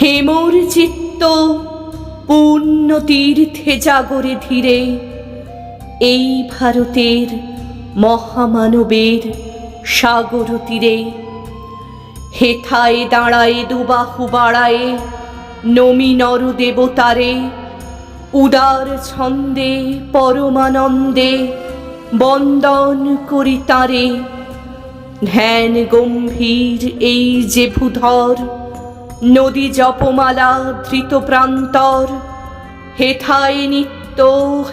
হেমর চিত্ত পূর্ণ তীর্থে জাগরে ধীরে। এই ভারতের মহামানবের সাগর তীরে। হেথায় দাঁড়ায় দুবাহু বাড়ায়ে নমি নর দেবতারে উদার ছন্দে পরমানন্দে বন্দন করি তারে। ধ্যান গম্ভীর এই যে ভূধর নদী জপমালা ধৃত প্রান্তর। হেথায় নিত্য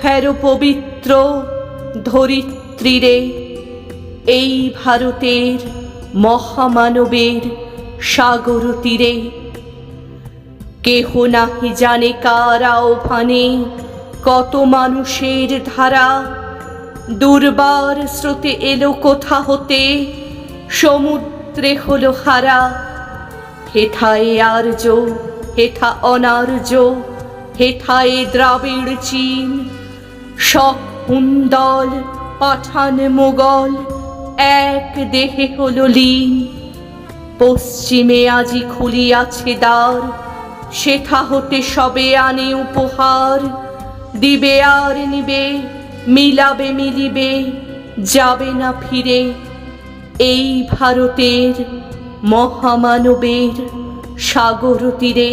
হ্যার পবিত্র ধরিত্রীরে। এই ভারতের মহামানবের সাগর তীরে। কেহ নাহি জানে কারা ওখানে কত মানুষের ধারা। দুর্বার স্রোতে এলো কোথা হতে, সমুদ্রে হলো হারা। হেথায় আর্য হেথা অনার্য হেথায় দ্রাবিড় চীন। সব কুন্দল পাঠান মোগল, এক দেহে হলো লীন। পশ্চিমে আজি খুলিয়াছে দ্বার সেথা হতে সবে আনে উপহার। দিবে আর নিবে, মিলাবে মিলিবে, যাবে না ফিরে। এই ভারতের মহামানবের সাগর তীরে